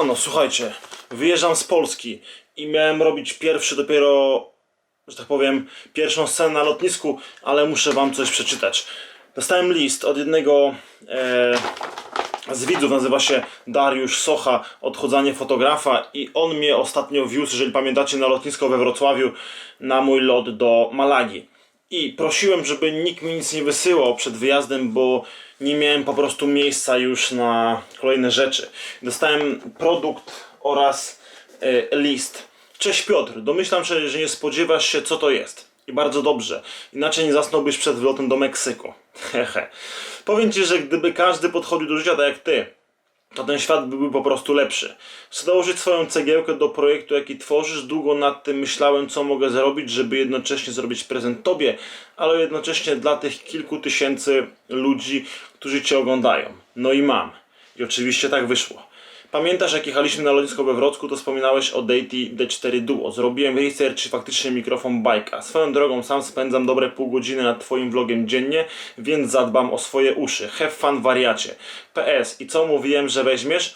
Siemano, słuchajcie, wyjeżdżam z Polski i miałem robić pierwszy dopiero, że tak powiem, pierwszą scenę na lotnisku, ale muszę wam coś przeczytać. Dostałem list od jednego e, z widzów, nazywa się Dariusz Socha, odchudzanie fotografa i on mnie ostatnio wiózł, jeżeli pamiętacie, na lotnisko we Wrocławiu na mój lot do Malagi. I prosiłem, żeby nikt mi nic nie wysyłał przed wyjazdem, bo nie miałem po prostu miejsca już na kolejne rzeczy. Dostałem produkt oraz e, list. Cześć Piotr, domyślam się, że nie spodziewasz się co to jest. I bardzo dobrze. Inaczej nie zasnąłbyś przed wylotem do Meksyku. Hehe. Powiem ci, że gdyby każdy podchodził do życia tak jak ty, to ten świat byłby po prostu lepszy. Chcę dołożyć swoją cegiełkę do projektu, jaki tworzysz. Długo nad tym myślałem, co mogę zrobić, żeby jednocześnie zrobić prezent Tobie, ale jednocześnie dla tych kilku tysięcy ludzi, którzy Cię oglądają. No i mam. I oczywiście tak wyszło. Pamiętasz, jak jechaliśmy na lotnisko we Wrocku, to wspominałeś o Deity D4 Duo. Zrobiłem research, czy faktycznie mikrofon bajka. Swoją drogą sam spędzam dobre pół godziny nad Twoim vlogiem dziennie, więc zadbam o swoje uszy. Have fun wariacie. PS. I co mówiłem, że weźmiesz?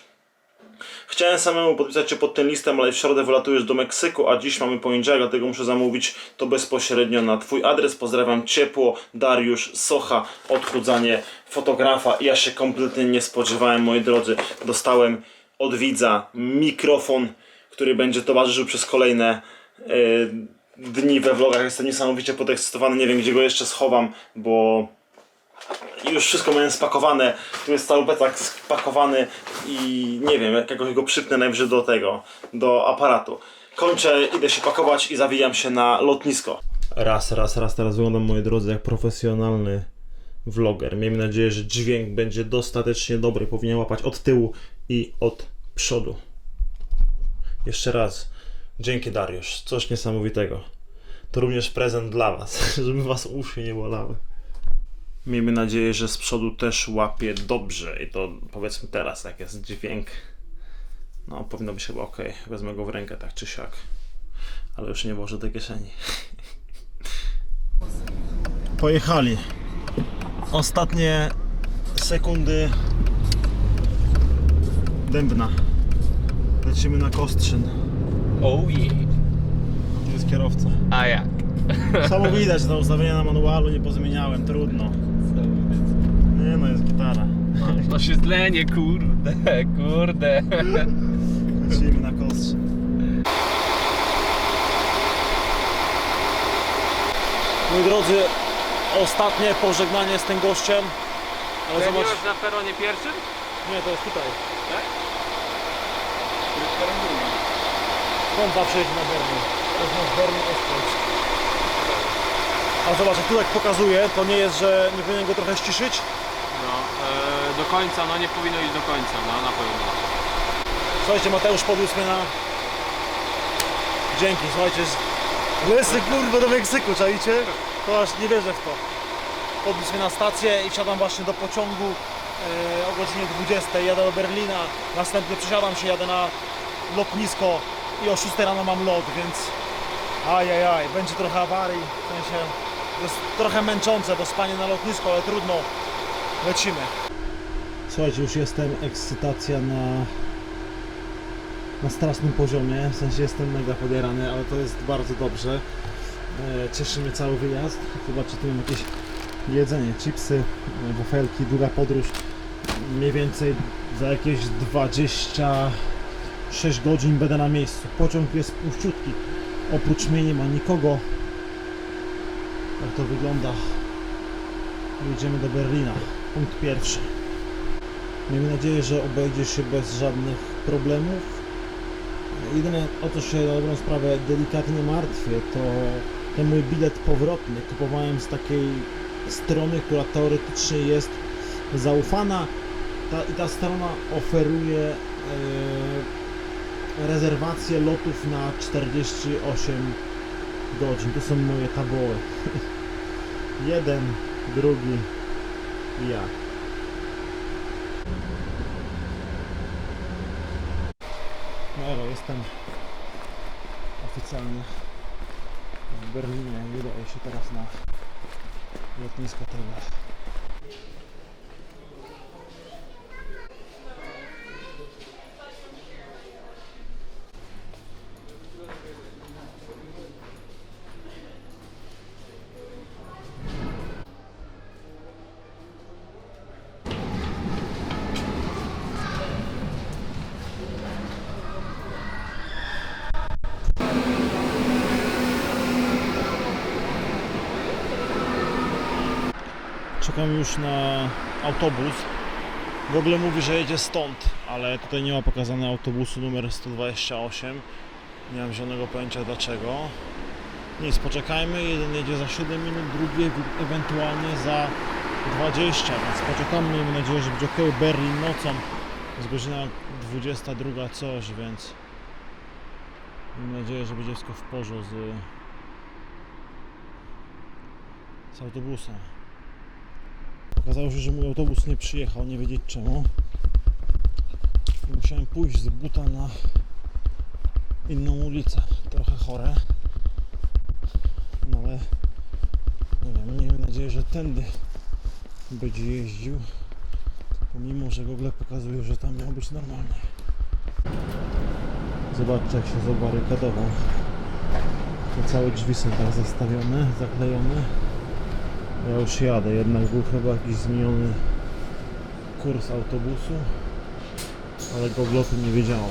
Chciałem samemu podpisać się pod tym listem, ale w środę wylatujesz do Meksyku, a dziś mamy poniedziałek, dlatego muszę zamówić to bezpośrednio na Twój adres. Pozdrawiam ciepło, Dariusz Socha, odchudzanie fotografa. Ja się kompletnie nie spodziewałem, moi drodzy. Dostałem od widza mikrofon, który będzie towarzyszył przez kolejne e, dni we vlogach. Jestem niesamowicie podekscytowany, nie wiem gdzie go jeszcze schowam, bo już wszystko miałem spakowane. Tu jest cały plecak spakowany i nie wiem, jak go przypnę najwyżej do tego, do aparatu. Kończę, idę się pakować i zawijam się na lotnisko. Raz, raz, raz, teraz wyglądam, moi drodzy, jak profesjonalny vloger. Miejmy nadzieję, że dźwięk będzie dostatecznie dobry. Powinien łapać od tyłu i od przodu. Jeszcze raz. Dzięki Dariusz. Coś niesamowitego. To również prezent dla Was, żeby Was uszy nie bolały. Miejmy nadzieję, że z przodu też łapie dobrze i to powiedzmy teraz, jak jest dźwięk. No, powinno być chyba ok. Wezmę go w rękę tak czy siak. Ale już nie może do kieszeni. Pojechali. Ostatnie sekundy Dębna. Lecimy na Kostrzyn. Oh yeah. To jest kierowca. A jak? Samo widać, że to ustawienia na manualu nie pozmieniałem, trudno. Nie no, jest gitara. Oświetlenie, kurde, kurde. Lecimy na Kostrzyn. Moi drodzy, ostatnie pożegnanie z tym gościem. Ale Zobacz na peronie pierwszym? nie, to jest tutaj. Tak? Skąd zawsze jeździ na Berlin? To jest nasz Berlin Ostród. A zobacz, jak tu jak pokazuje, to nie jest, że nie powinien go trochę ściszyć? No, e, do końca, no nie powinno iść do końca, no na pewno. Słuchajcie, Mateusz podniósł mnie na... Dzięki, słuchajcie. z- Lecę kurwa do Meksyku, czaicie? To aż nie wierzę w to. Podniósł mnie na stację i wsiadam właśnie do pociągu e, o godzinie 20. Jadę do Berlina, następnie przesiadam się, jadę na lotnisko i o 6 rano mam lot, więc ajajaj, będzie trochę awarii, w sensie jest trochę męczące, bo spanie na lotnisku, ale trudno, lecimy. Słuchajcie, już jestem, ekscytacja na na strasznym poziomie, w sensie jestem mega podjarany, ale to jest bardzo dobrze. E, Cieszy mnie cały wyjazd. Zobaczcie, tu mam jakieś jedzenie, chipsy, wafelki, długa podróż. Mniej więcej za jakieś 26 godzin będę na miejscu. Pociąg jest puściutki. Oprócz mnie nie ma nikogo. Jak to wygląda? Jedziemy do Berlina. Punkt pierwszy. Miejmy nadzieję, że obejdzie się bez żadnych problemów. Jedyne o co się na dobrą sprawę delikatnie martwię, to ten mój bilet powrotny kupowałem z takiej strony, która teoretycznie jest zaufana ta, i ta strona oferuje e, rezerwację lotów na 48 godzin. Tu są moje taboły. Jeden, drugi i ja. No jestem oficjalnie w Berlinie i udaję się teraz na lotnisko tego. Czekam już na autobus. W ogóle mówi, że jedzie stąd, ale tutaj nie ma pokazane autobusu numer 128. Nie mam zielonego pojęcia dlaczego. Nic, poczekajmy. Jeden jedzie za 7 minut, drugi ew- ewentualnie za 20, więc poczekamy. Miejmy nadzieję, że będzie ok. Berlin nocą. Jest godzina 22 coś, więc mam nadzieję, że będzie wszystko w porządku z, z autobusem. Okazało się, że mój autobus nie przyjechał, nie wiedzieć czemu. I musiałem pójść z buta na inną ulicę. Trochę chore. No ale nie wiem, miejmy nadzieję, że tędy będzie jeździł. Pomimo, że Google pokazuje, że tam miał być normalnie. Zobaczcie jak się zabarykadował. Te całe drzwi są tak zastawione, zaklejone. Ja już jadę, jednak był chyba jakiś zmieniony kurs autobusu, ale Google o tym nie wiedziało.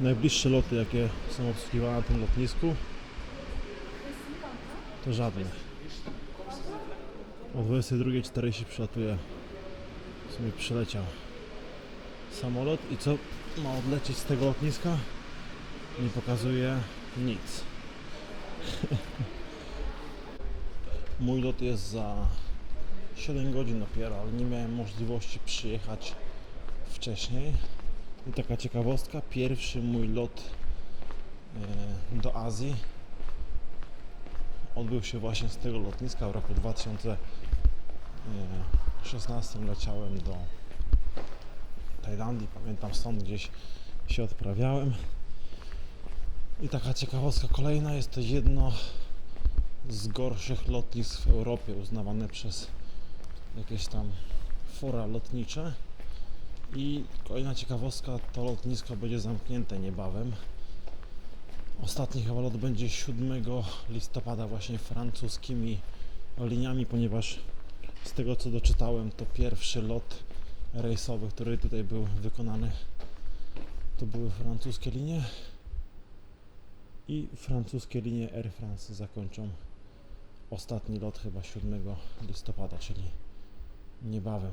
Najbliższe loty, jakie są obsługiwane na tym lotnisku, to żadne. O 22.40 przylatuje, w sumie przyleciał samolot i co ma odlecieć z tego lotniska? Nie pokazuje nic. Mój lot jest za 7 godzin dopiero, ale nie miałem możliwości przyjechać wcześniej. I taka ciekawostka, pierwszy mój lot e, do Azji odbył się właśnie z tego lotniska w roku 2016 leciałem do Tajlandii, pamiętam stąd gdzieś się odprawiałem. I taka ciekawostka kolejna, jest to jedno z gorszych lotnisk w Europie, uznawane przez jakieś tam fora lotnicze. I kolejna ciekawostka, to lotnisko będzie zamknięte niebawem. Ostatni chyba lot będzie 7 listopada właśnie francuskimi liniami, ponieważ z tego co doczytałem, to pierwszy lot rejsowy, który tutaj był wykonany, to były francuskie linie i francuskie linie Air France zakończą ostatni lot chyba 7 listopada, czyli niebawem.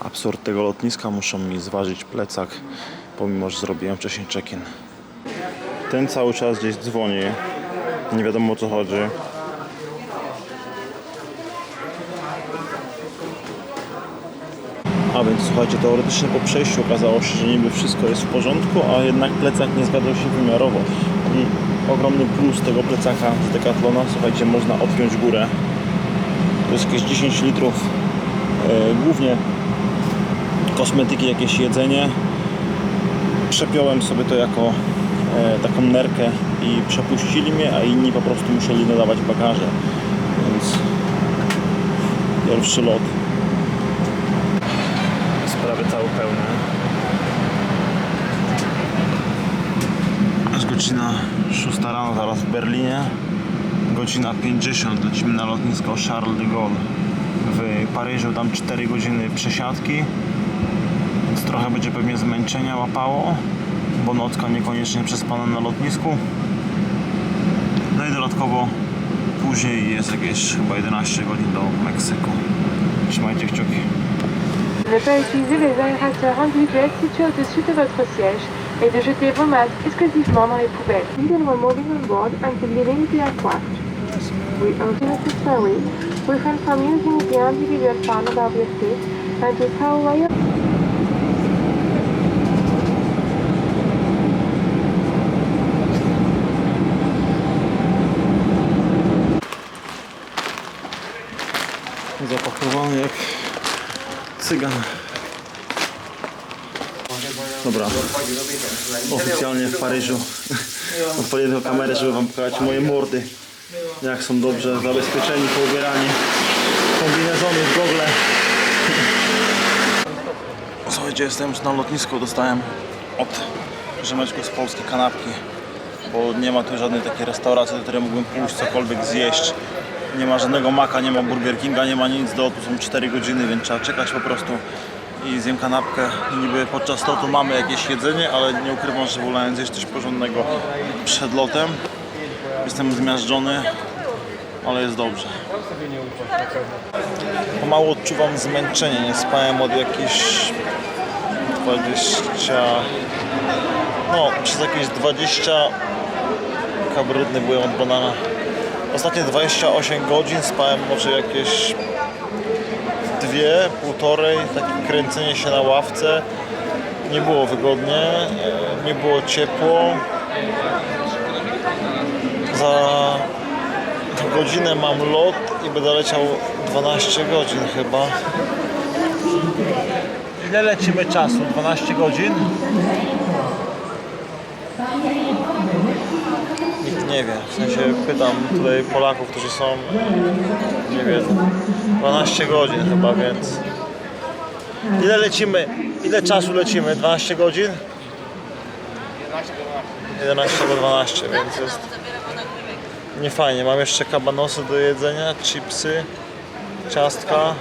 Absurd tego lotniska, muszą mi zważyć plecak, pomimo że zrobiłem wcześniej check-in. Ten cały czas gdzieś dzwoni, nie wiadomo o co chodzi. A więc słuchajcie, teoretycznie po przejściu okazało się, że niby wszystko jest w porządku, a jednak plecak nie zgadzał się wymiarowo. I ogromny plus tego plecaka z Decathlona, słuchajcie, można odpiąć górę. To jest jakieś 10 litrów, e, głównie kosmetyki, jakieś jedzenie. Przepiąłem sobie to jako taką nerkę i przepuścili mnie, a inni po prostu musieli nadawać bagaże. Więc pierwszy lot. Jest prawie cały pełny. Jest godzina 6 rano zaraz w Berlinie. Godzina 50 lecimy na lotnisko Charles de Gaulle w Paryżu. Tam 4 godziny przesiadki więc trochę będzie pewnie zmęczenia łapało, bo nocka niekoniecznie przespana na lotnisku. No i dodatkowo później jest jakieś chyba 11 godzin do Meksyku. Trzymajcie kciuki. Ne pas et de jeter vos masques exclusivement dans les poubelles. Until moving on board until leaving the aircraft. We urge necessary refrain from using the individual phone above your seat and to throw away your Zapakowany jak cygan. Dobra, oficjalnie w Paryżu odpaliłem tylko kamerę, żeby wam pokazać moje mordy. Jak są dobrze zabezpieczeni, poubierani. Kombinezony w gogle. Słuchajcie, jestem już na lotnisku, dostałem od Rzemeczku z Polski kanapki. bo nie ma tu żadnej takiej restauracji, do której mógłbym pójść, cokolwiek zjeść. Nie ma żadnego maka, nie ma Burger Kinga, nie ma nic, do tu są 4 godziny, więc trzeba czekać po prostu i zjem kanapkę. Niby podczas lotu mamy jakieś jedzenie, ale nie ukrywam, że wolałem zjeść coś porządnego przed lotem. Jestem zmiażdżony, ale jest dobrze. Pomału odczuwam zmęczenie, nie spałem od jakichś 20... No, przez jakieś 20... Kabrudny byłem od banana. Ostatnie 28 godzin spałem może jakieś dwie, półtorej, takie kręcenie się na ławce. Nie było wygodnie, nie było ciepło. Za godzinę mam lot i będę leciał 12 godzin chyba. Ile lecimy czasu? 12 godzin? Nie wie. W sensie pytam tutaj Polaków, którzy są, nie wiedzą. 12 godzin chyba, więc... Ile lecimy? Ile czasu lecimy? 12 godzin? 11 do 12, więc jest nie fajnie. Mam jeszcze kabanosy do jedzenia, chipsy, ciastka,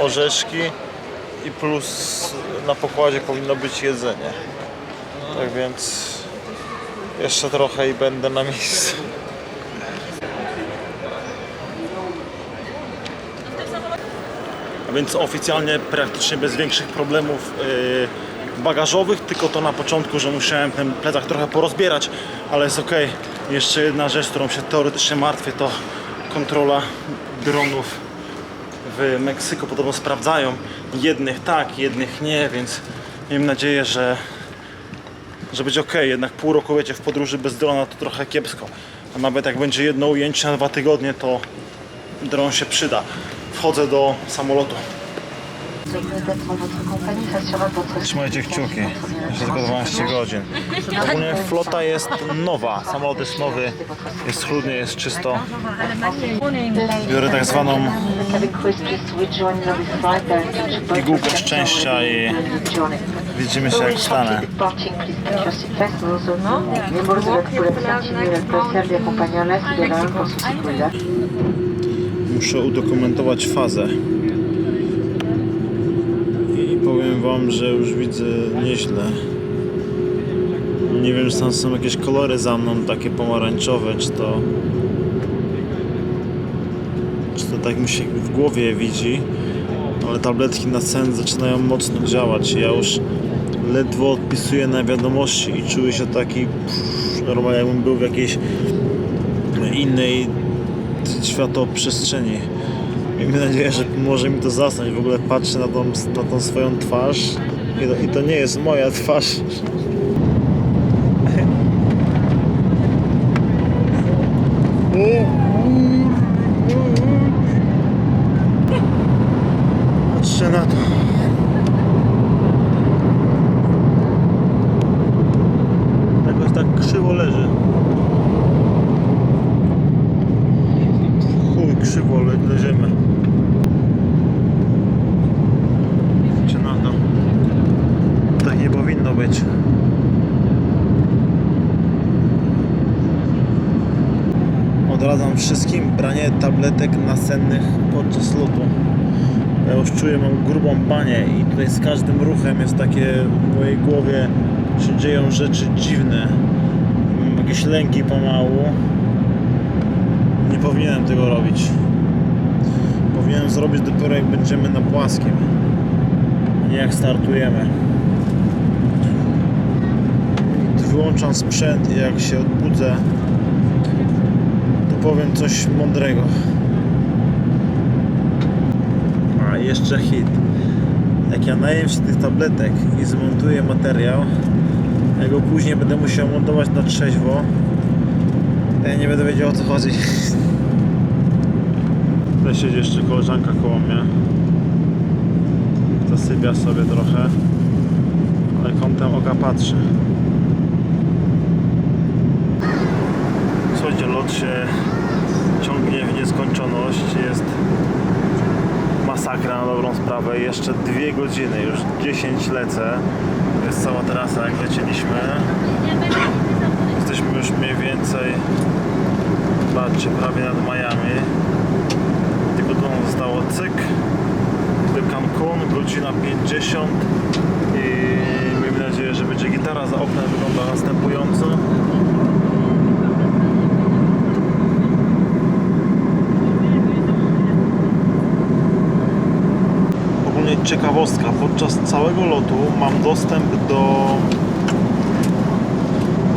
orzeszki i plus na pokładzie powinno być jedzenie. Tak więc jeszcze trochę i będę na miejscu. A więc oficjalnie praktycznie bez większych problemów yy, bagażowych, tylko to na początku, że musiałem ten plecak trochę porozbierać, ale jest ok. Jeszcze jedna rzecz, którą się teoretycznie martwię, to kontrola dronów w Meksyku podobno sprawdzają. Jednych tak, jednych nie, więc miejmy nadzieję, że, że będzie ok. Jednak pół roku wiecie, w podróży bez drona to trochę kiepsko. A nawet jak będzie jedno ujęcie na dwa tygodnie, to dron się przyda. Wchodzę do samolotu. Trzymajcie kciuki, jeszcze tylko 12 godzin. Ogólnie flota jest nowa, samolot jest nowy, jest schludnie, jest czysto. Biorę tak zwaną pigułkę szczęścia i widzimy się jak wstanę. Miembros de la tripulación tienen el placer de acompañarlas y velar por su seguridad. Muszę udokumentować fazę. I powiem wam, że już widzę nieźle. Nie wiem, czy tam są jakieś kolory za mną, takie pomarańczowe, czy to... Czy to tak mi się w głowie widzi. Ale tabletki na sen zaczynają mocno działać. Ja już ledwo odpisuję na wiadomości i czuję się taki... Pff, normalnie jakbym był w jakiejś innej światoprzestrzeni. Miejmy nadzieję, że pomoże mi to zasnąć. W ogóle patrzę na tą, na tą swoją twarz i to, i to nie jest moja twarz. Patrzcie na to. Jakoś tak krzywo leży. Chuj, krzywo le leżymy. Czy na to? Tak nie powinno być. Odradzam wszystkim branie tabletek nasennych podczas lotu. Ja już czuję, mam grubą banię i tutaj z każdym ruchem jest takie w mojej głowie się dzieją rzeczy dziwne. Mam jakieś lęki pomału. Nie powinienem tego robić. Powinienem zrobić dopiero jak będziemy na płaskim. Nie jak startujemy. Wyłączam sprzęt i jak się odbudzę, to powiem coś mądrego. A jeszcze hit. Jak ja najem się tych tabletek i zmontuję materiał, ja go później będę musiał montować na trzeźwo, ja nie będę wiedział o co chodzi. Tutaj siedzi jeszcze koleżanka koło mnie. Zasypia sobie trochę, ale kątem oka patrzy. Słuchajcie, lot się ciągnie w nieskończoność. Jest masakra na dobrą sprawę. Jeszcze dwie godziny, już 10 lecę. To jest cała trasa jak lecieliśmy. Jesteśmy już mniej więcej, patrzcie, prawie nad Miami. Tylko to zostało cyk. Do Cancun, godzina 50 i miejmy nadzieję, że będzie gitara za oknem wygląda następująco. Ogólnie ciekawostka, podczas całego lotu mam dostęp do,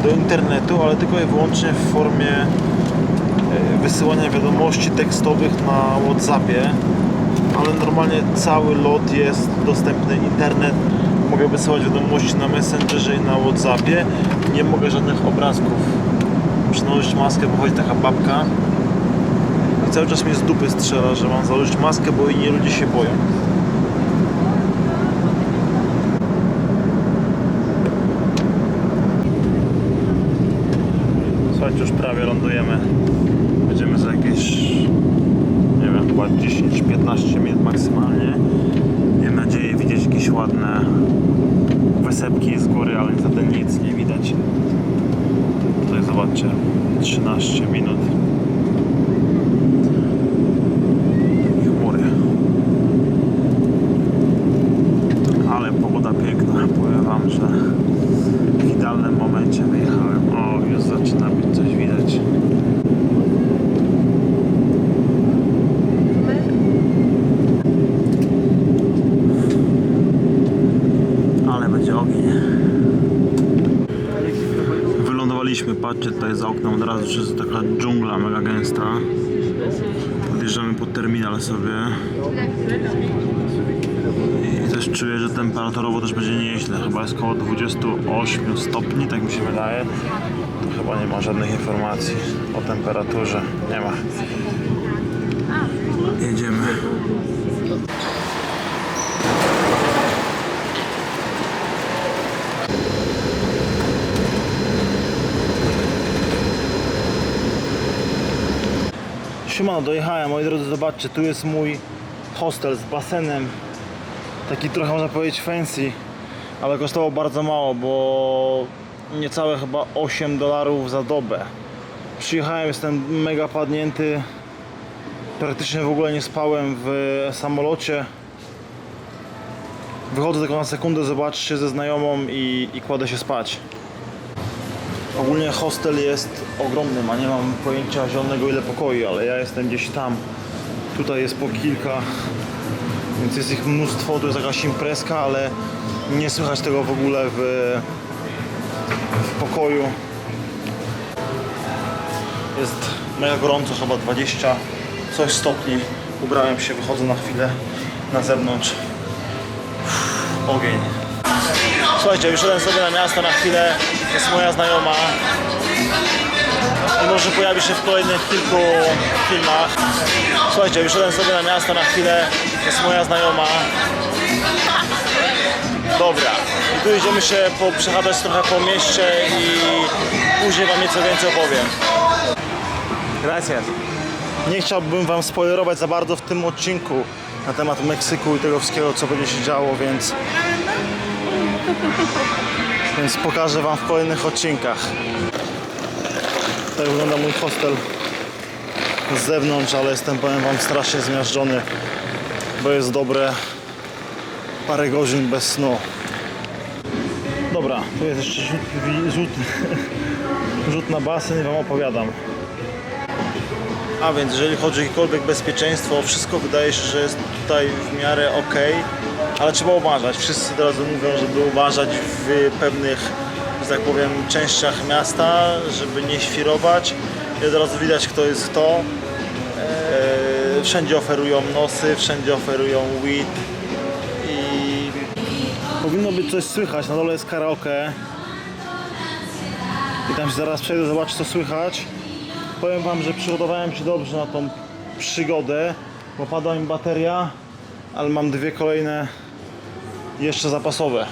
do internetu, ale tylko i wyłącznie w formie e, wysyłania wiadomości tekstowych na Whatsappie, ale normalnie cały lot jest dostępny internet. Mogę wysyłać wiadomości na Messengerze i na Whatsappie. Nie mogę żadnych obrazków. Nałożyć maskę, bo chodzi taka babka. I cały czas mnie z dupy strzela, że mam założyć maskę, bo inni ludzie się boją. Słuchajcie, już prawie lądujemy. Będziemy za jakieś, nie wiem, chyba 10-15 minut maksymalnie. Mam nadzieję widzieć jakieś ładne wysepki z góry, ale niestety nic nie widać. Tutaj zobaczcie, 13 minut. I chmury. Ale pogoda piękna, powiem wam, że w idealnym momencie wyjechałem. O, już zaczyna być coś widać. Ale będzie ogień. Wylądowaliśmy, patrzcie tutaj za oknem od razu, że jest taka dżungla mega gęsta. Podjeżdżamy pod terminal sobie. I też czuję, że temperaturowo też będzie nieźle. Chyba jest około 28 stopni, tak mi się wydaje. Tu chyba nie ma żadnych informacji o temperaturze. Nie ma. Jedziemy. Siemano, dojechałem, moi drodzy, zobaczcie, tu jest mój hostel z basenem. Taki trochę można powiedzieć fancy, ale kosztował bardzo mało, bo niecałe chyba 8 dolarów za dobę. Przyjechałem, jestem mega padnięty. Praktycznie w ogóle nie spałem w samolocie. Wychodzę tylko na sekundę zobaczyć się ze znajomą i, i kładę się spać. Ogólnie hostel jest ogromny, a nie mam pojęcia zielonego ile pokoi, ale ja jestem gdzieś tam. Tutaj jest po kilka, więc jest ich mnóstwo, tu jest jakaś imprezka, ale nie słychać tego w ogóle w, w pokoju. Jest mega gorąco, chyba 20 coś stopni. Ubrałem się, wychodzę na chwilę na zewnątrz. Uff, ogień. Słuchajcie, wyszedłem sobie na miasto na chwilę, jest moja znajoma i może pojawi się w kolejnych kilku filmach. Słuchajcie, wyszedłem sobie na miasto na chwilę, jest moja znajoma. Dobra, i tu idziemy się po, przechadzać trochę po mieście i później wam nieco więcej opowiem. Gracias. Nie chciałbym wam spoilerować za bardzo w tym odcinku na temat Meksyku i tego wszystkiego, co będzie się działo, więc więc pokażę Wam w kolejnych odcinkach. Tak wygląda mój hostel z zewnątrz, ale jestem, powiem Wam, strasznie zmiażdżony, bo jest dobre parę godzin bez snu. Dobra, tu jest jeszcze rzut, rzut, rzut na basen i Wam opowiadam. A więc jeżeli chodzi o jakiekolwiek bezpieczeństwo, wszystko wydaje się, że jest tutaj w miarę ok, ale trzeba uważać. Wszyscy od razu mówią, żeby uważać w pewnych, że tak powiem, częściach miasta, żeby nie świrować. I od razu widać kto jest kto. Eee, Wszędzie oferują nosy, wszędzie oferują weed i powinno być coś słychać. Na dole jest karaoke. I tam się zaraz przejdę zobaczyć co słychać. Powiem Wam, że przygotowałem się dobrze na tą przygodę, bo padła mi bateria, ale mam dwie kolejne jeszcze zapasowe.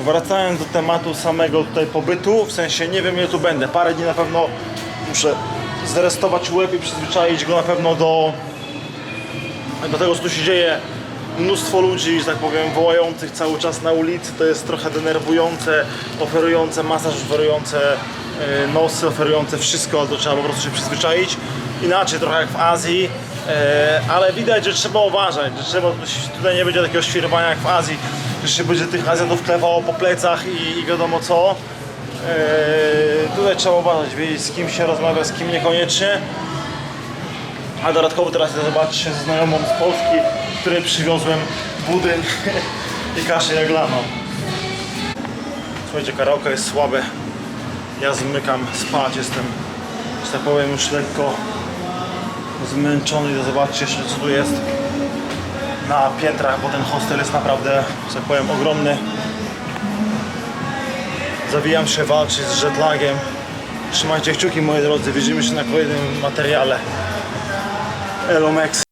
Wracając do tematu samego tutaj pobytu, w sensie nie wiem ile tu będę, parę dni na pewno muszę zrestować łeb i przyzwyczaić go na pewno do, do tego co tu się dzieje. Mnóstwo ludzi, że tak powiem, wołających cały czas na ulicy, to jest trochę denerwujące, oferujące masaż, oferujące e, nosy oferujące wszystko, to trzeba po prostu się przyzwyczaić. Inaczej trochę jak w Azji, ale widać, że trzeba uważać, że trzeba, tutaj nie będzie takiego świrowania jak w Azji, że się będzie tych Azjatów klepało po plecach i, i wiadomo co. E, tutaj trzeba uważać, wiedzieć z kim się rozmawia, z kim niekoniecznie. A dodatkowo teraz idę zobaczyć się znajomą z Polski, której przywiozłem budyń i kaszę jaglaną. Słuchajcie, karaoke jest słabe. Ja zmykam spać, jestem, że tak powiem, już lekko zmęczony. Idę zobaczyć jeszcze co tu jest na piętrach, bo ten hostel jest naprawdę, że tak powiem, ogromny. Zawijam się walczyć z jetlagiem. Trzymajcie kciuki moi drodzy, widzimy się na kolejnym materiale. Elomex.